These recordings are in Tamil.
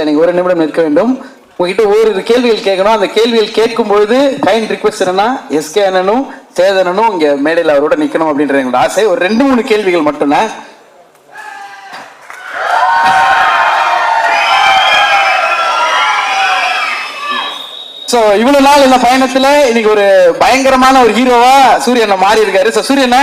ஸ்டேஜ்ல நீங்க ஒரு நிமிடம் நிற்க வேண்டும். உங்ககிட்ட ஓரிரு கேள்விகள் கேட்கணும். அந்த கேள்விகள் கேட்கும் பொழுது கைண்ட் ரிக்வெஸ்ட் என்னன்னா எஸ்கே அண்ணனும் சேதனனும் இங்கே மேடையில் அவரோட நிற்கணும் அப்படின்ற எங்களோட ஆசை. ஒரு ரெண்டு மூணு கேள்விகள் மட்டும்தான். ஸோ இவ்வளோ நாள் இந்த பயணத்தில் இன்னைக்கு ஒரு பயங்கரமான ஒரு ஹீரோவா சூரியனை மாறி இருக்காரு ஸோ சூரியனை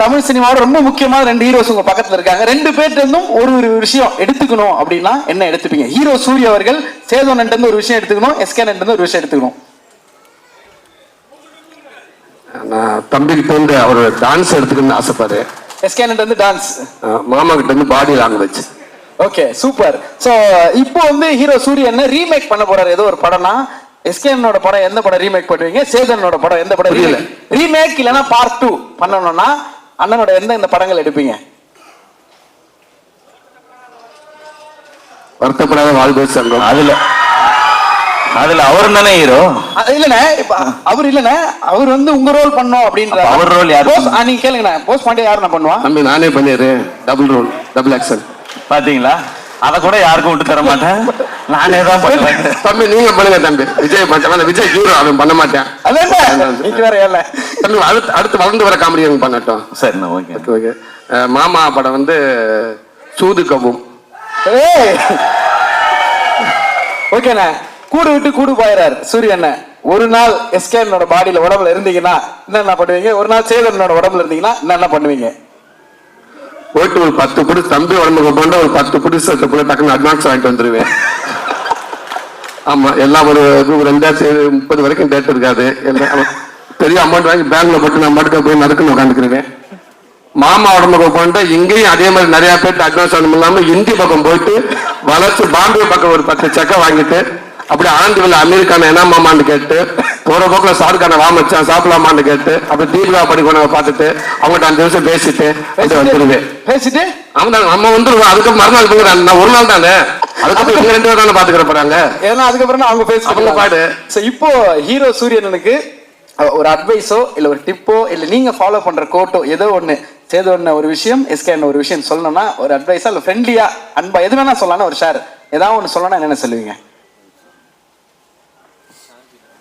தமிழ் சினிமாவோட ரொம்ப முக்கியமான ரெண்டு ஹீரோஸ் உங்க பக்கத்துல இருக்காங்க. ரெண்டு பேர்ட்ட இருந்தும் ஒரு ஒரு விஷயம் எடுத்துக்கணும் அப்படின்னா என்ன எடுத்துப்பீங்க? ஹீரோ சூரிய அவர்கள் சேதோனன்ட்ட இருந்து ஒரு விஷயம் எடுத்துக்கணும் எஸ்கேன் இருந்து ஒரு விஷயம் எடுத்துக்கணும். நான் தம்பிக்கிட்ட இருந்து அவர் டான்ஸ் எடுத்துக்கணும்னு ஆசைப்பாரு எஸ்கேன் இருந்து டான்ஸ் மாமா கிட்ட இருந்து body language okay super so இப்போ வந்து ஹீரோ சூரியன் ரீமேக் பண்ண போறாரு. ஏதோ ஒரு படம்னா எஸ்கேனோட படம் எந்த படம் ரீமேக் பண்ணுவீங்க? சேதனோட படம் எந்த படம். ரீமேக் இல்லனா பார்ட் டூ பண்ணணும்னா அண்ணனோட எந்த இந்த படங்கள் எடுப்பீங்க? வருத்தப்படாத வாழ்வு சங்கம். அதுல அதுல அவர் தானே ஹீரோ அது இல்லண்ணே இப்ப அவர் இல்லண்ணே அவர் வந்து உங்க ரோல் பண்ணோம் அப்படின்ற அப்ப அவர் role யாரு? போஸ் நீங்க கேளுங்கண்ணே போஸ் பாண்டியா யாருண்ணா பண்ணுவா? தம்பி நானே பண்ணிடுறேன். டபுள் ரோல் டபுள் ஆக்ஷன் பாத்தீங்களா? அத கூட யாருக்கும் விட்டு தர மாட்டேன். நானே தான் பண்ணுவேன். தம்பி நீங்க பண்ணுங்க தம்பி. விஜய் பண்ண விஜய் ஹீரோ அவன் பண்ண மாட்டேன். அதான் நீங்க வேற ஏன்ல தம்பி அடுத்து அடுத்து வளர்ந்து வர காமெடி அவன் பண்ணட்டும். சரிண்ணா ஓகே. மாமா படம் வந்து சூது ஏய்! ஓகேண்ணே கூடு விட்டு கூடு போயிறாரு சூரியண்ண ஒரு நாள் எஸ்கேனோட பாடியில உடம்புல இருந்தீங்கன்னா என்னென்ன பண்ணுவீங்க? ஒரு நாள் சேதனோட உடம்புல இருந்தீங்கன்னா என்னென்ன பண்ணுவீங்க? போயிட்டு ஒரு பத்து புடி தம்பி உடம்புக்கு போனா ஒரு பத்து புடி சத்து போய் டக்குன்னு அட்வான்ஸ் வாங்கிட்டு வந்துருவேன். ஆமா எல்லாம் ஒரு ரெண்டாயிரத்தி முப்பது வரைக்கும் டேட் இருக்காது. எல்லாம். பெரிய அமௌண்ட் வாங்கி பேங்க்ல போட்டு நான் மட்டும் போய் நறுக்குன்னு உட்காந்துக்கிறேன் மாமா உடம்புக்கு போயிட்டு இங்கேயும் அதே மாதிரி நிறைய பேர்ட்டு அட்வான்ஸ் ஒன்றும் இல்லாம இந்தி பக்கம் போயிட்டு வளர்ச்சி பாம்பே பக்கம் ஒரு பத்து செக்கை வாங்கிட்டு அப்படி ஆண்டிவில் அமெரிக்கான என்ன மாமான்னு கேட்டு போற போக்குல ஷாருக்கான வா மச்சான் சாப்பிடலாமான்னு கேட்டு அப்படி தீபிகா படிக்கணும் பார்த்துட்டு அவங்ககிட்ட அஞ்சு நிமிஷம் பேசிட்டு வந்துருவேன். பேசிட்டு? அவன் தான் நம்ம வந்துருவோம். அதுக்கு மறுநாள் போங்க நான் ஒரு நாள் தானே? அதுக்கப்புறம் இவங்க ரெண்டு பேரும் பாத்துக்கிற போறாங்க? ஏன்னா அதுக்கப்புறம் அவங்க பேச அவங்க பாடு. சோ இப்போ ஹீரோ சூரியனுக்கு ஒரு அட்வைஸோ இல்ல ஒரு டிப்போ இல்ல நீங்க ஃபாலோ பண்ற கோட்டோ ஏதோ ஒண்ணு சேது ஒண்ணு ஒரு விஷயம் எஸ்கே ஒரு விஷயம் சொல்லணும்னா ஒரு அட்வைஸா இல்ல ஃப்ரெண்ட்லியா அன்பா எது வேணா சொல்லலாம் ஒரு ஷேர் ஏதாவது ஒண்ணு சொல்லணும்னா என்னென்ன சொல்லுவீங்க?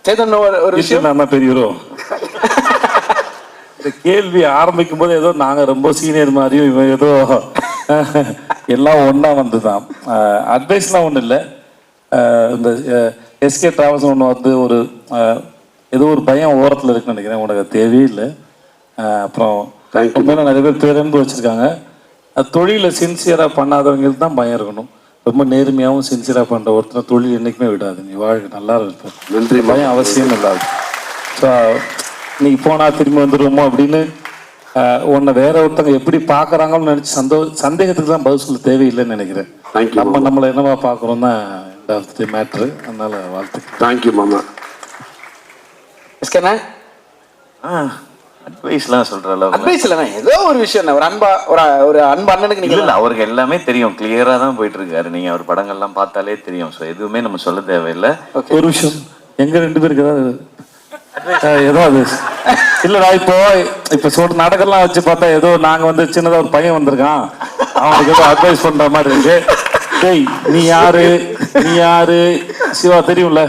சேதன் ஒரு ஒரு விஷயம்? நம்ம பெரியவரோ? இந்த கேள்வி ஆரம்பிக்கும் போது ஏதோ நாங்க ரொம்ப சீனியர் மாதிரியும் இவன் ஏதோ எல்லாம் ஒண்ணா வந்துதான். அட்வைஸ்லாம் ஒன்றும் இல்லை. இந்த எஸ்கே டிராவல்ஸ் ஒன்று வந்து ஒரு ஏதோ ஒரு பையன் ஓரத்தில் இருக்குன்னு நினைக்கிறேன். உனக்கு அது தேவையே இல்லை அஹ், அப்புறம். உண்மையில நிறைய பேர் பேரன்பு வச்சிருக்காங்க. அது தொழிலை சின்சியராக பண்ணாதவங்களுக்கு தான் பயம் இருக்கணும். ரொம்ப நேர்மையாகவும் சின்சியராக பண்ணுற ஒருத்தனை தொழில் என்றைக்குமே விடாது. நீ வாழ்க்கை நல்லா இருப்ப. நன்றி பயம் அவசியம் இல்லாது ஸோ இன்னைக்கு போனா திரும்பி வந்துடுவோமோ அப்படின்னு உன்னை வேற ஒருத்தவங்க எப்படி பார்க்கறாங்கன்னு நினைச்சு சந்தோ சந்தேகத்துக்கு தான் பதில் சொல்ல தேவையில்லைன்னு நினைக்கிறேன். நம்ம நம்மளை என்னவா பார்க்குறோம் தான் இந்த மேட்ரு அதனால வாழ்த்துக்கள். தேங்க்யூ மாமா எஸ்கேண்ணா? அட்வைஸ்லாம் சொல்ற அளவுக்கு அட்வைஸ் இல்லைண்ணா. ஏதோ ஒரு விஷயம் ஒரு அன்பா ஒரு ஒரு அன்பு அண்ணனுக்கு இல்ல நீங்க இல்ல அவருக்கு எல்லாமே தெரியும். கிளியரா தான் போயிட்டு இருக்காரு நீங்க அவர் படங்கள்லாம் பார்த்தாலே தெரியும். சோ எதுவுமே நம்ம சொல்ல தேவையில்லை. ஒரு விஷயம். எங்க ரெண்டு பேருக்கு ஏதாவது ஆஹ், ஏதாவது இல்லடா இப்போ இப்ப சொல்ற நாடகம்லாம் வச்சு பார்த்தா ஏதோ நாங்க வந்து சின்னதா ஒரு பையன் வந்திருக்கான். அவனுக்கு ஏதோ அட்வைஸ் பண்ற மாதிரி இருக்கு. டேய் நீ யாரு? நீ யாரு? சிவா தெரியும்ல?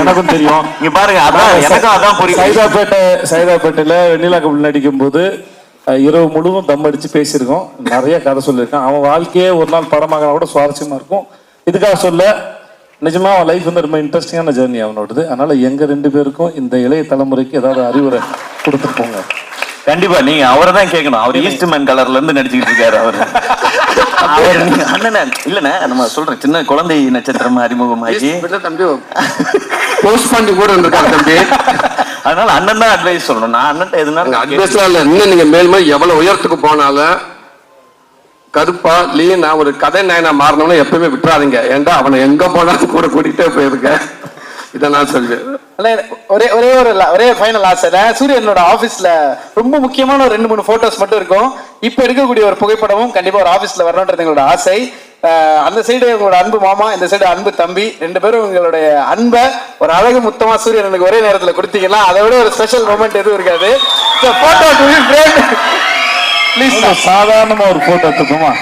எனக்கும் தெரியும். இங்க பாருங்க அதான் எனக்கும் அதான் புரியும். சைதாப்பேட்டை சைதாப்பேட்டையில வெண்ணிலா கபடி நடிக்கும் போது இரவு முழுவதும் தம் அடிச்சு பேசியிருக்கோம். நிறைய கதை சொல்லியிருக்கான். அவன் வாழ்க்கையே ஒரு நாள் படமாக கூட சுவாரஸ்யமா இருக்கும். இதுக்காக சொல்ல நிஜமா அவன் லைஃப் வந்து ரொம்ப இன்ட்ரெஸ்டிங்கான ஜேர்னி அவனோடது அதனால எங்க ரெண்டு பேருக்கும் இந்த இளைய தலைமுறைக்கு ஏதாவது அறிவுரை கொடுத்துட்டு போங்க. கண்டிப்பா நீங்க அவரை தான் கேட்கணும். அவர் ஈஸ்ட் மேன் கலர்ல இருந்து நடிச்சுக்கிட்டு இருக்காரு அவர். அவர் அண்ணனே இல்லண்ணே நம்ம சொல்றேன் சின்ன குழந்தை நட்சத்திரம் அறிமுகமாகி. தம்பி போஸ்ட் பண்ணி கூட இருந்திருக்காரு தம்பி. அதனால அண்ணன் தான் அட்வைஸ் சொல்லணும். நான் அண்ணன் எதுனாலும் கேட்டு- அட்வைஸ்லாம் இல்ல. இன்னும் நீங்க மேலுமே எவ்வளவு உயரத்துக்கு போனாலும் கருப்பா நான் ஒரு கதை நாயனா மாறணும்னு எப்பவுமே விட்டுறாதீங்க. ஏன்டா அவனை எங்க போனாலும் கூட கூட்டிகிட்டே போயிருக்கேன் இதை நான் சொல்வேன். ஒரே ஒரே ஒரு ஒரே ஃபைனல் ஆசை சூரியனோட ஆஃபீஸில் ரொம்ப முக்கியமான ஒரு ரெண்டு மூணு போட்டோஸ் மட்டும் இருக்கும். இப்போ எடுக்கக்கூடிய ஒரு புகைப்படமும் கண்டிப்பாக ஒரு ஆஃபீஸில் வரணுன்றது எங்களோட ஆசை. அந்த சைடு உங்களோட அன்பு மாமா இந்த சைடு அன்பு தம்பி. ரெண்டு பேரும் உங்களுடைய அன்பை ஒரு அழகு முத்தமா சூரியனுக்கு ஒரே நேரத்தில் கொடுத்தீங்கன்னா அதை விட ஒரு ஸ்பெஷல் மூமெண்ட் எதுவும் இருக்காது. ஃபோட்டோ டு ப்ளீஸ் சாதாரணமா ஒரு போட்டோ எடுத்துக்கோமா?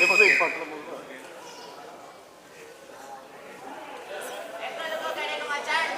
Depois eu falo pra